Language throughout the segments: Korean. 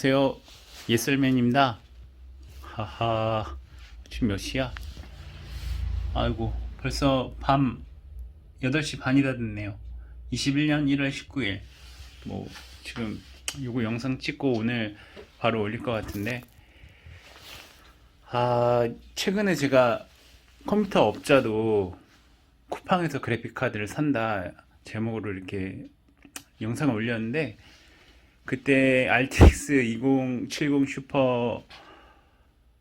안녕하세요. 예슬맨입니다. 하하, 지금 몇 시야? 아이고, 벌써 밤 8시 반이 다 됐네요. 21년 1월 19일. 뭐, 지금 요거 영상 찍고 오늘 바로 올릴 것 같은데, 아, 최근에 제가 컴퓨터 업자도 쿠팡에서 그래픽카드를 산다 제목으로 이렇게 영상을 올렸는데, 그때 RTX 2070 슈퍼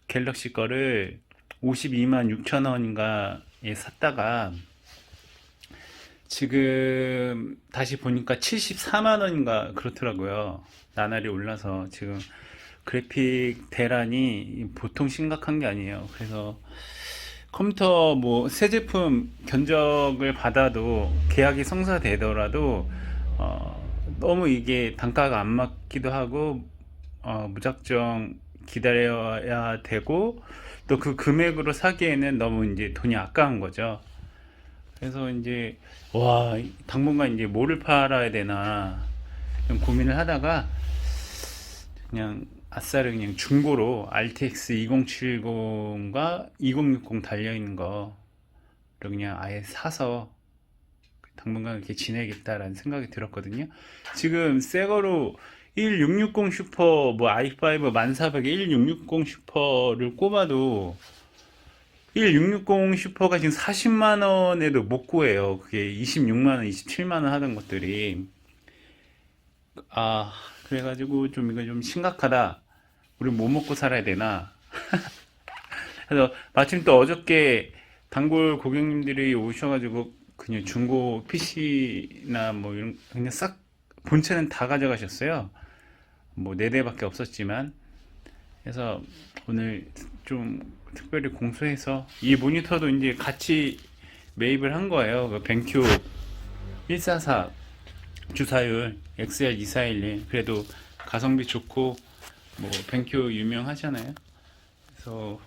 갤럭시 거를 52만 6천 원인가에 샀다가 지금 다시 보니까 74만 원인가 그렇더라고요. 나날이 올라서 지금 그래픽 대란이 보통 심각한 게 아니에요. 그래서 컴퓨터 뭐 새 제품 견적을 받아도 계약이 성사되더라도 어, 너무 이게 단가가 안 맞기도 하고 어, 무작정 기다려야 되고 또 그 금액으로 사기에는 너무 이제 돈이 아까운 거죠. 그래서 이제 와 당분간 이제 뭐를 팔아야 되나 좀 고민을 하다가 그냥 아싸를 그냥 중고로 RTX 2070과 2060 달려 있는 거를 그냥 아예 사서 당분간 이렇게 지내겠다라는 생각이 들었거든요. 지금 새 거로 1660 슈퍼 뭐 i5 1400에 1660 슈퍼를 꼽아도 1660 슈퍼가 지금 40만 원에도 못 구해요. 그게 26만 원, 27만 원 하던 것들이 아 그래가지고 좀 이거 좀 심각하다. 우리 뭐 먹고 살아야 되나? 그래서 마침 또 어저께 단골 고객님들이 오셔가지고 그냥 중고 PC나 뭐 이런 그냥 싹 본체는 다 가져가셨어요. 뭐 네 대밖에 없었지만 그래서 오늘 좀 특별히 공수해서 이 모니터도 이제 같이 매입을 한 거예요. 그 벤큐 144 주사율 XL2411 그래도 가성비 좋고 뭐 벤큐 유명하잖아요. 그래서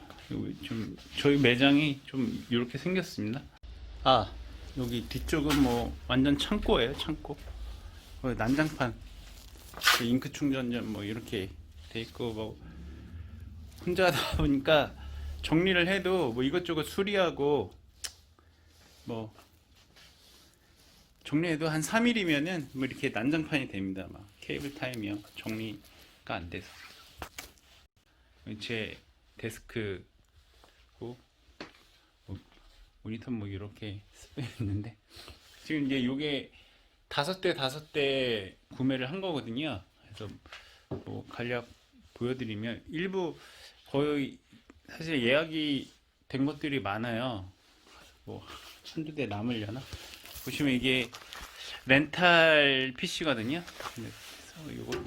좀 저희 매장이 좀 이렇게 생겼습니다. 아 여기 뒤쪽은 뭐 완전 창고예요 창고. 어, 난장판. 그 잉크 충전전 뭐 이렇게 돼 있고 뭐 혼자 하다 보니까 정리를 해도 뭐 이것저것 수리하고 뭐 정리해도 한 3일이면은 뭐 이렇게 난장판이 됩니다. 막 케이블 타임이요. 정리가 안 돼서. 제 데스크고 모니터 뭐 이렇게 쓰고 있는데 지금 이제 요게 다섯 대 다섯 대 구매를 한 거거든요. 그래서 뭐 간략 보여드리면 일부 거의 사실 예약이 된 것들이 많아요. 뭐 한두 대 남으려나? 보시면 이게 렌탈 PC거든요. 그래서 요걸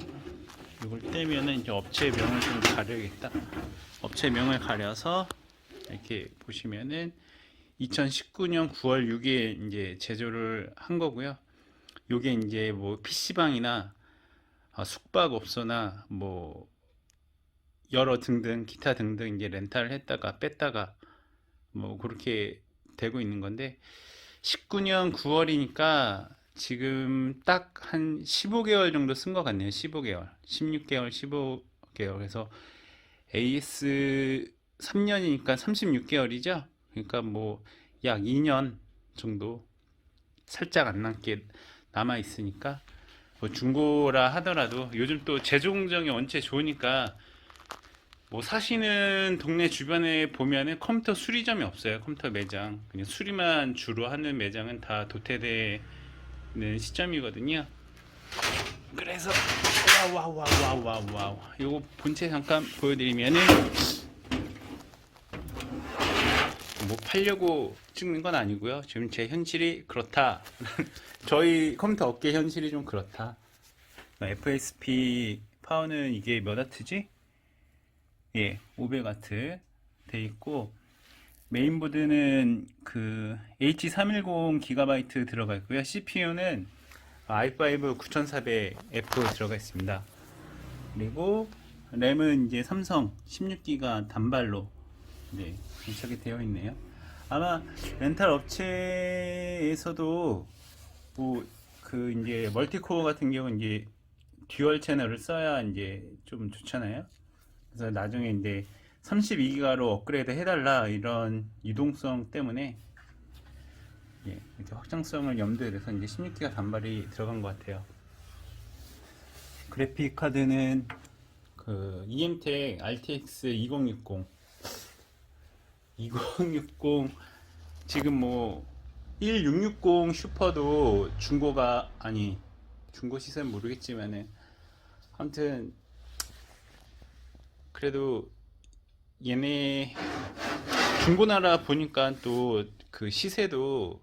요걸 떼면은 이제 업체 명을 좀 가려야겠다. 업체 명을 가려서 이렇게 보시면은 2019년 9월 6일에 이제 제조를 한 거고요. 요게 이제 뭐 PC방이나 아, 숙박업소나 뭐 여러 등등 기타 등등 이제 렌탈을 했다가 뺐다가 뭐 그렇게 되고 있는 건데 19년 9월이니까 지금 딱 한 15개월 정도 쓴 것 같네요. 15개월, 16개월, 15개월. 그래서 AS 3년이니까 36개월이죠. 그러니까 뭐 약 2년 정도 살짝 안 남게 남아 있으니까 뭐 중고라 하더라도 요즘 또 제조 공정이 원체 좋으니까 뭐 사시는 동네 주변에 보면은 컴퓨터 수리점이 없어요. 컴퓨터 매장. 그냥 수리만 주로 하는 매장은 다 도태되는 시점이거든요. 그래서 와와와와와와 요거 본체 잠깐 보여드리면은 뭐 팔려고 찍는 건 아니고요. 지금 제 현실이 그렇다. 저희 컴퓨터 업계 현실이 좀 그렇다. FSP 파워는 이게 몇 와트지? 예, 500와트 돼 있고 메인보드는 그 H310 GB 들어가 있고요. CPU는 i5 9400F 들어가 있습니다. 그리고 램은 이제 삼성 16기가 단발로 네, 장착이 되어 있네요. 아마 렌탈 업체에서도 뭐 그 이제 멀티코어 같은 경우는 이제 듀얼 채널을 써야 이제 좀 좋잖아요. 그래서 나중에 이제 32기가로 업그레이드 해달라 이런 유동성 때문에 예, 이렇게 확장성을 염두에 둬서 이제 16기가 단발이 들어간 것 같아요. 그래픽 카드는 그 EMTEC RTX 2060 2060 지금 뭐 1660 슈퍼도 중고가 아니 중고 시세는 모르겠지만은 아무튼 그래도 얘네 중고나라 보니까 또 그 시세도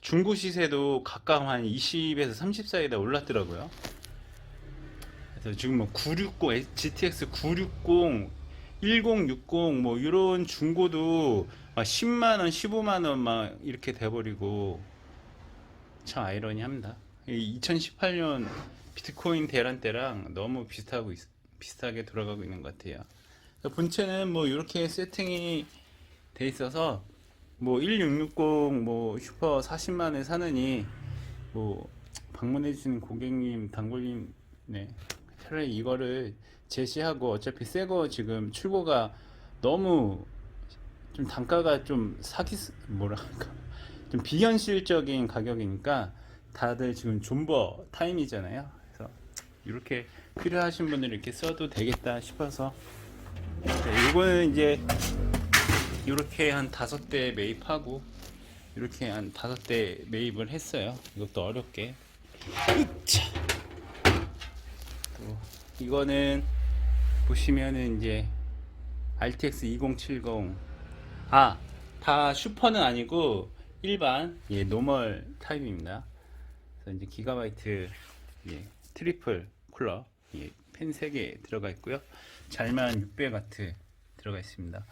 중고 시세도 각각 한 20에서 30 사이다 올랐더라고요. 그래서 지금 뭐 960, GTX 960, 1060 뭐 이런 중고도 막 10만 원, 15만 원 막 이렇게 돼 버리고 참 아이러니합니다. 2018년 비트코인 대란 때랑 너무 비슷하고 있- 비슷하게 돌아가고 있는 것 같아요. 본체는 뭐 이렇게 세팅이 돼 있어서 뭐 1660 뭐 슈퍼 40만에 사느니 뭐 방문해 주시는 고객님, 단골님 네. 차라리 이거를 제시하고 어차피 새 거 지금 출고가 너무 좀 단가가 좀 사기 뭐랄까 좀 비현실적인 가격이니까 다들 지금 존버 타임이잖아요. 그래서 이렇게 필요하신 분들 이렇게 써도 되겠다 싶어서 네, 이거는 이제 이렇게 한 다섯 대 매입하고 이렇게 한 다섯 대 매입을 했어요. 이것도 어렵게. 으차. 또 이거는 보시면은 이제 RTX 2070 아, 다 슈퍼는 아니고 일반 예, 노멀 타입입니다. 그래서 이제 기가바이트 예, 트리플 쿨러 예, 펜 3개 들어가 있고요. 잘만 600W 들어가 있습니다.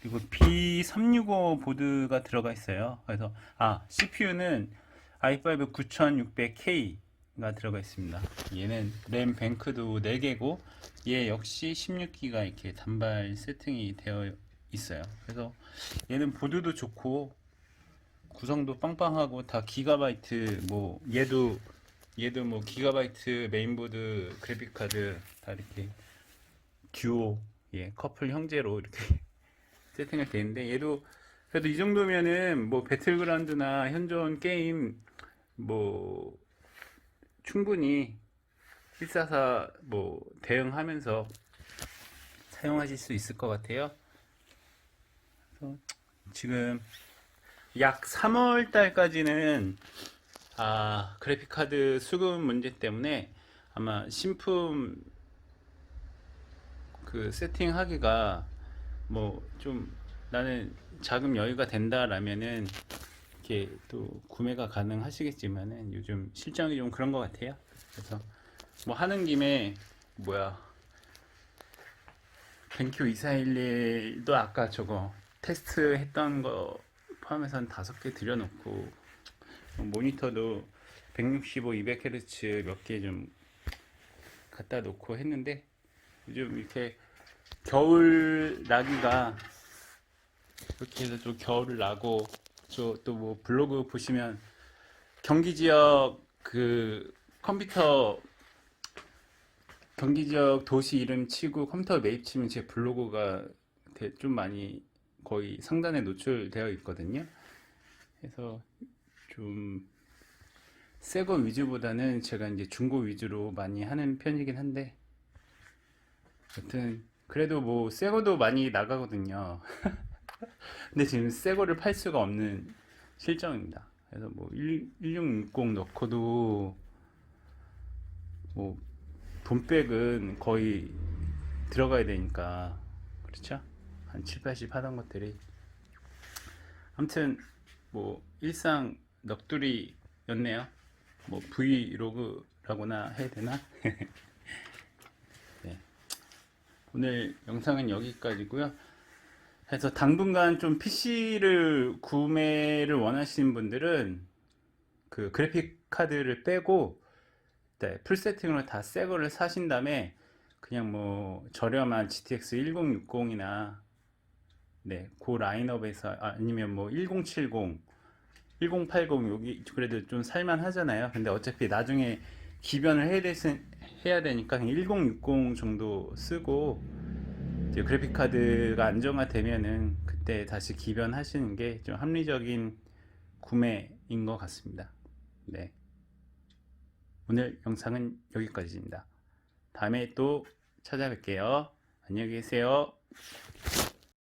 그리고 B365 보드가 들어가 있어요. 그래서 아, CPU는 i5 9600K 가 들어가 있습니다. 얘는 램 뱅크도 4개고 얘 역시 16기가 이렇게 단발 세팅이 되어 있어요. 그래서 얘는 보드도 좋고 구성도 빵빵하고 다 기가바이트 뭐 얘도 얘도 뭐 기가바이트 메인보드 그래픽 카드 다 이렇게 듀오 예 커플 형제로 이렇게 세팅을 돼 있는데 얘도 그래도 이 정도면은 뭐 배틀그라운드나 현존 게임 뭐 충분히 144 뭐 대응하면서 사용하실 수 있을 것 같아요. 지금 약 3월 달까지는 아 그래픽 카드 수급 문제 때문에 아마 신품 그 세팅하기가 뭐 좀 나는 자금 여유가 된다라면은 이렇게 또 구매가 가능하시겠지만은 요즘 실정이 좀 그런 것 같아요. 그래서 뭐 하는 김에 뭐야 벤큐 2411도 아까 저거 테스트 했던 거 포함해서 한 다섯 개 들여놓고 모니터도 165, 200Hz 몇 개 좀 갖다 놓고 했는데 요즘 이렇게 겨울 나기가 이렇게 해서 또 겨울을 나고 저 또 뭐 블로그 보시면 경기 지역 그 컴퓨터 경기 지역 도시 이름 치고 컴퓨터 매입 치면 제 블로그가 대- 좀 많이 거의 상단에 노출되어 있거든요. 그래서 좀 새거 위주보다는 제가 이제 중고 위주로 많이 하는 편이긴 한데 여튼 그래도 뭐 새 거도 많이 나가거든요. 근데 지금 새 거를 팔 수가 없는 실정입니다. 그래서 뭐 1, 1660 넣고도 뭐 돈백은 거의 들어가야 되니까 그렇죠? 한 7, 80 하던 것들이 아무튼 뭐 일상 넋두리였네요. 뭐 브이로그라고나 해야 되나? 네. 오늘 영상은 여기까지고요. 그래서 당분간 좀 PC를 구매를 원하시는 분들은 그 그래픽 카드를 빼고 네, 풀 세팅으로 다 새 거를 사신 다음에 그냥 뭐 저렴한 GTX 1060이나 네, 그 라인업에서 아, 아니면 뭐 1070, 1080 여기 그래도 좀 살만 하잖아요. 근데 어차피 나중에 기변을 해야, 되니까 그냥 1060 정도 쓰고 그래픽 카드가 안정화되면은 그때 다시 기변하시는 게 좀 합리적인 구매인 것 같습니다. 네. 오늘 영상은 여기까지입니다. 다음에 또 찾아뵐게요. 안녕히 계세요.